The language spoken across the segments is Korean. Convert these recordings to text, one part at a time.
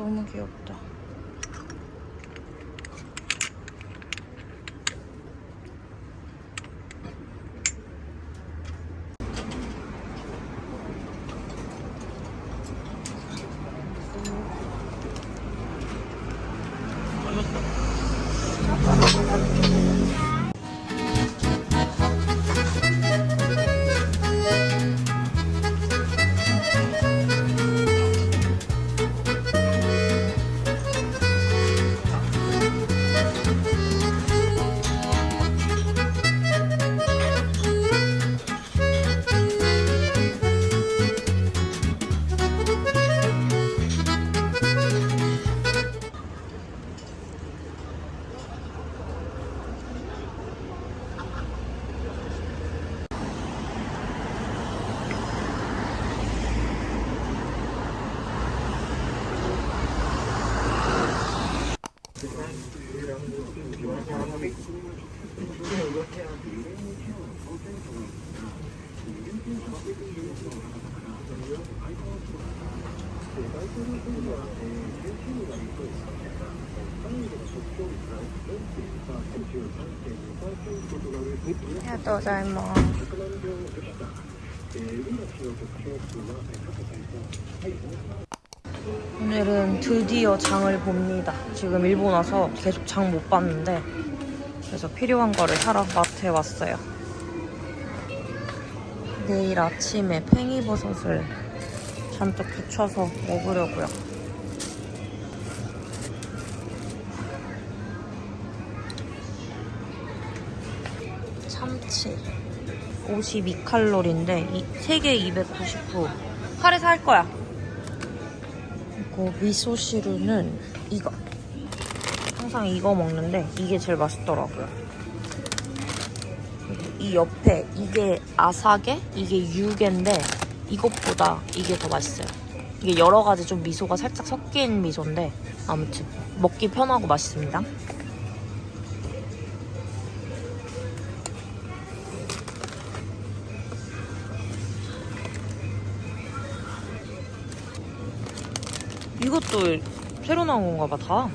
너무 귀엽다. 야, 또잘 먹어. 오늘은 드디어 장을 봅니다. 지금 일본 와서 계속 장 못 봤는데 그래서 필요한 거를 사러 마트에 왔어요. 내일 아침에 팽이버섯을 잔뜩 부쳐서 먹으려고요. 참치 52칼로리인데 3개 299 카레 살 거야. 그리고 미소시루는 이거. 항상 이거 먹는데 이게 제일 맛있더라고요. 이 옆에 이게 아사게, 이게 유게인데 이것보다 이게 더 맛있어요. 이게 여러 가지 좀 미소가 살짝 섞인 미소인데 아무튼 먹기 편하고 맛있습니다. 이것도 새로 나온 건가 봐, 다.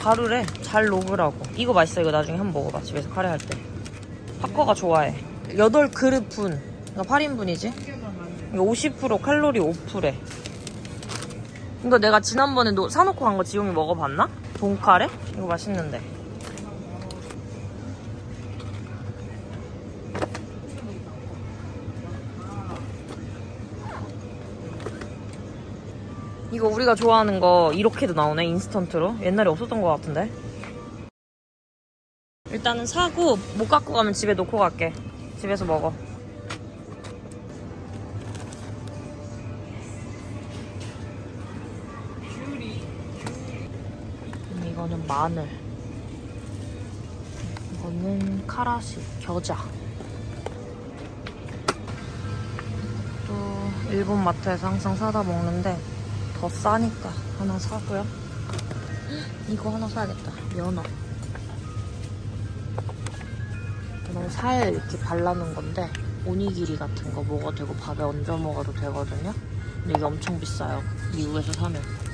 가루래. 잘 녹으라고. 이거 맛있어. 이거 나중에 한번 먹어봐. 집에서 카레 할 때. 파커가 좋아해. 8그릇 분. 그러니까 8인분이지? 이거 50% 칼로리 5%래. 이거 내가 지난번에 너 사놓고 간 거 지용이 먹어봤나? 돈카레? 이거 맛있는데. 이거 우리가 좋아하는 거 이렇게도 나오네 인스턴트로 옛날에 없었던 것 같은데 일단은 사고 못 갖고 가면 집에 놓고 갈게 집에서 먹어 이거는 마늘 이거는 카라시 겨자. 또 일본 마트에서 항상 사다 먹는데 더 싸니까 하나 사고요. 이거 하나 사야겠다. 연어. 이거 살 이렇게 발라놓은 건데 오니기리 같은 거 먹어도 되고 밥에 얹어 먹어도 되거든요. 근데 이게 엄청 비싸요. 미국에서 사면.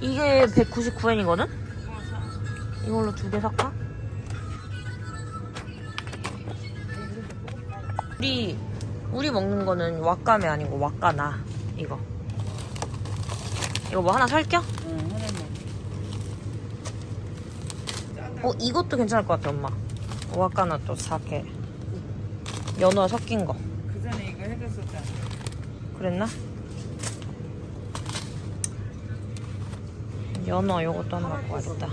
이게 199엔이거든? 이걸로 두 개 살까? 우리 우리 먹는 거는 왁가메 아니고 왁가나 이거 이거 뭐 하나 하나만. 어 이것도 괜찮을 것 같아 엄마 왁가나 또 사케 연어 섞인 거 그 전에 이거 해줬었잖아. 그랬나? 연어 요것도 하나 갖고 와야겠다.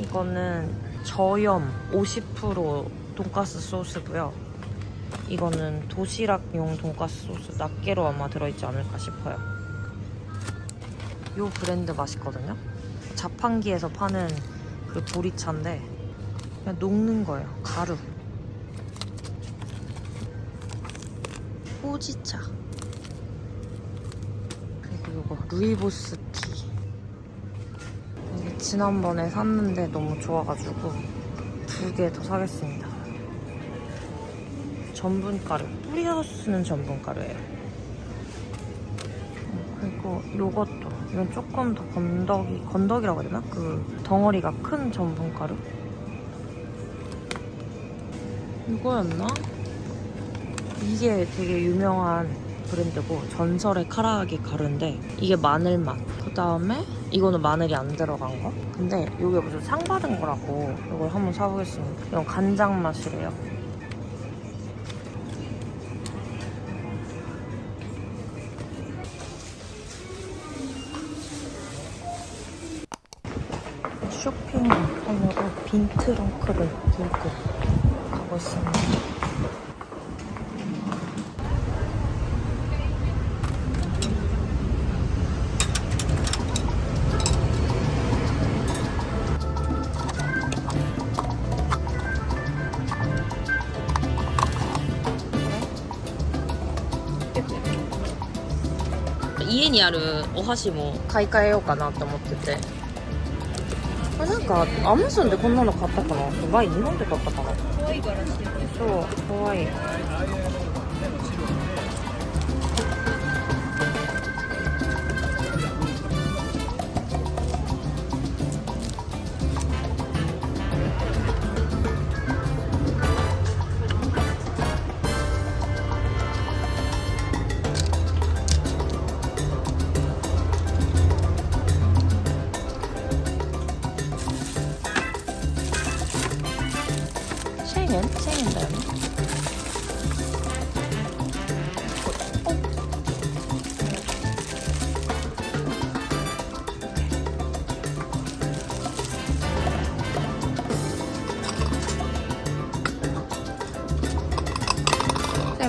이거는 저염 50% 돈가스 소스고요. 이거는 도시락용 돈가스 소스 낱개로 아마 들어있지 않을까 싶어요. 요 브랜드 맛있거든요. 자판기에서 파는 그 보리차인데 그냥 녹는 거예요. 가루. 호지차. 그리고 요거 루이보스 티. 이게 지난번에 샀는데 너무 좋아가지고 두 개 더 사겠습니다. 전분가루. 뿌려서 쓰는 전분가루예요. 어, 그리고 요것도. 이건 조금 더 건더기, 건더기라고 해야 되나? 그 덩어리가 큰 전분가루. 이거였나? 이게 되게 유명한 브랜드고 전설의 카라아게 가루인데 이게 마늘 맛. 그 다음에 이거는 마늘이 안 들어간 거. 근데 이게 무슨 상 받은 거라고 이걸 한번 사보겠습니다. 이건 간장 맛이래요. 쇼핑하려고 빈 트렁크를 들고 가고 있습니다. にあるお箸も買い替えようかなと思ってて。あなんかアマゾンでこんなの買ったかな？前日本で買ったかな？そうかわいい。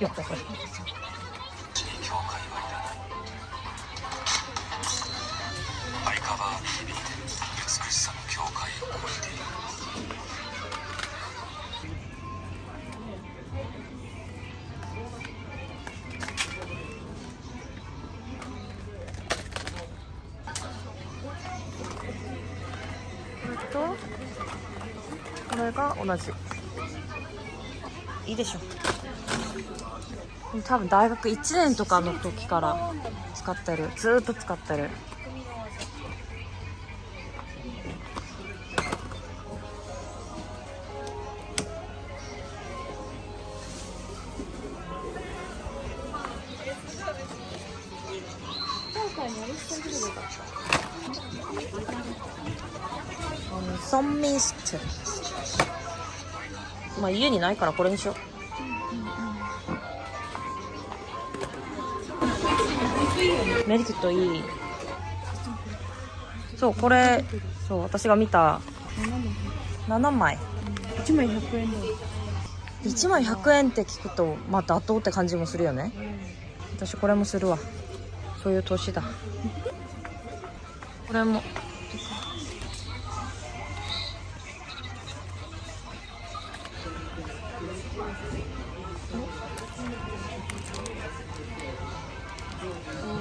やったこれ。これが同じいいでしょう多分大学1年とかの時から使ってる。ずっと使ってる。ソンミストまあ家にないからこれにしよう。メリットいい。そうこれそう私が見た。7枚。1枚100円だ1枚100円って聞くとまあ妥当って感じもするよね。私これもするわ。そういう年だ。これも。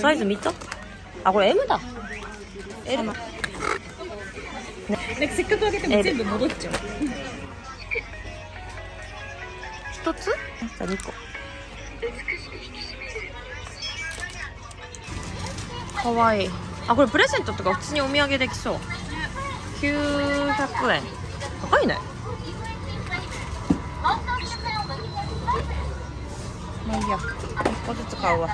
サイズ見た？あ、これ M だ。L。なんかせっかく開けても全部戻っちゃう一つ？じゃあ2個。かわいい。あ、これプレゼントとか普通にお土産できそう。900円。高いね。まあいいや。1個ずつ買うわ。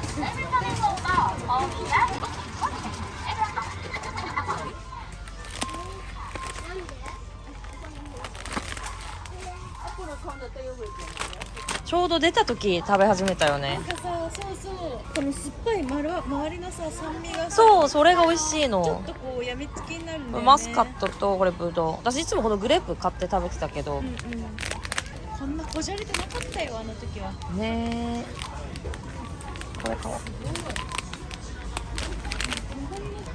ちょうど出た時食べ始めたよね。なん。かさそうそう。この酸っぱいまる周りのさ酸味がさそう、それが美味しいちょのっ。とこうやみつきになるんだよね。マスカットとこれブドウ。私いつもこのグレープ買って食べてたけど、うんうんこんなこじゃれてなかったよあの時は。ねえ。これ買おう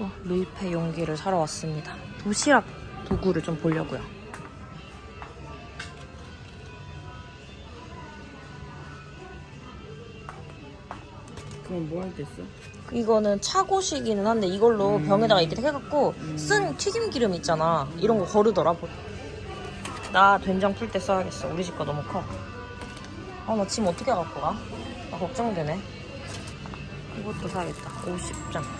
그래가지고 밀폐 용기를 사러 왔습니다. 도시락 도구를 좀 보려고요. 그럼 뭐 할 때 써? 이거는 차고식이는 한데 이걸로 병에다가 이렇게 해갖고 쓴 튀김 기름 있잖아. 이런 거 거르더라. 나 된장 풀 때 써야겠어. 우리 집 거 너무 커. 아, 나짐 어떻게 갖고 가? 나 걱정되네. 이것도 사야겠다. 50장.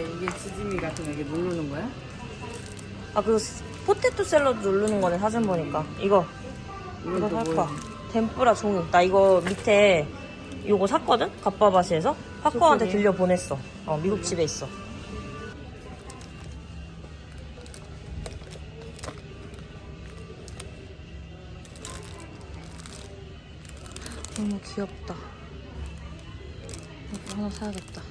이게 이게 지짐이 같은 거 이게 누르는 거야? 아, 그 포테토 샐러드 누르는 거네, 사진 보니까. 이거. 이거 이건 또살 뭐야? 거야. 덴뿌라 종이. 나 이거 밑에 요거 샀거든? 갑바바시에서. 파커한테 초콜릿? 들려 보냈어. 어, 미국 집에 있어. 너무 귀엽다. 이거 하나 사야겠다.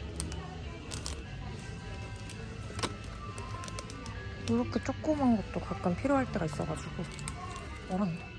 이렇게 조그만 것도 가끔 필요할 때가 있어가지고. 뭐란다.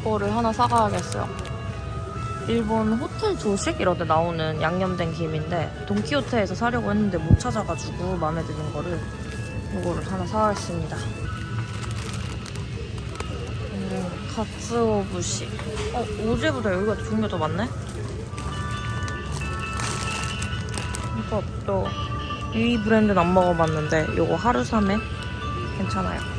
이거를 하나 사가야겠어요. 일본 호텔 조식 이런 데 나오는 양념된 김인데 돈키호테에서 사려고 했는데 못 찾아가지고 마음에 드는 거를 이거를 하나 사왔습니다. 음, 가츠오부시. 어, 어제보다 여기가 종류가 더 많네? 이거 또이 브랜드는 안 먹어봤는데 이거 하루삼에 괜찮아요.